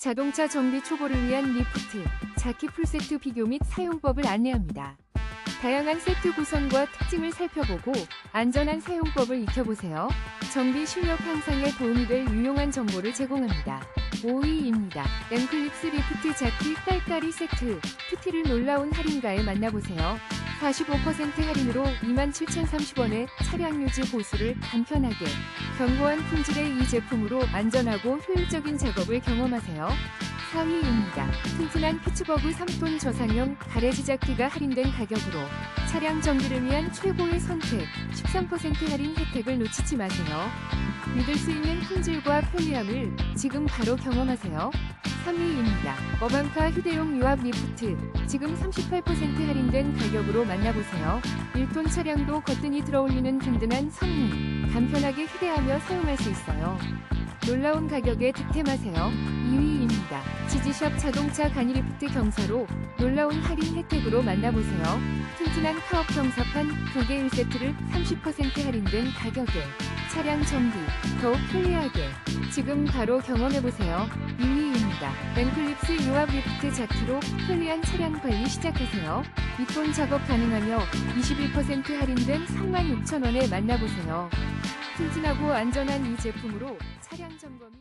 자동차 정비 초보를 위한 리프트, 자키 풀세트 비교 및 사용법을 안내합니다. 다양한 세트 구성과 특징을 살펴보고 안전한 사용법을 익혀보세요. 정비 실력 향상에 도움이 될 유용한 정보를 제공합니다. 5위입니다. 엠클립스 리프트 자키 깔깔이 세트, 푸티를 놀라운 할인가에 만나보세요. 45% 할인으로 27,030원에 차량 유지 보수를 간편하게 견고한 품질의 이 제품으로 안전하고 효율적인 작업을 경험하세요. 4위입니다. 튼튼한 피츠버그 3톤 저상형 가래지 잡기가 할인된 가격으로 차량 정비를 위한 최고의 선택 13% 할인 혜택을 놓치지 마세요. 믿을 수 있는 품질과 편리함을 지금 바로 경험하세요. 3위입니다. 어반카 휴대용 유압 리프트 지금 38% 할인된 가격으로 만나보세요. 1톤 차량도 거뜬히 들어올리는 든든한 성능 간편하게 휴대하며 사용할 수 있어요. 놀라운 가격에 득템하세요. 2위입니다. 지지샵 자동차 간이리프트 경사로 놀라운 할인 혜택으로 만나보세요. 튼튼한 카업 경사판 2개 1세트를 30% 할인된 가격에 차량 정비 더욱 편리하게 지금 바로 경험해보세요. 2위입니다. 엠클립스 유압 리프트 자키로 편리한 차량 관리 시작하세요. 2톤 작업 가능하며 21% 할인된 36,000원에 만나보세요. 튼튼하고 안전한 이 제품으로 차량 점검이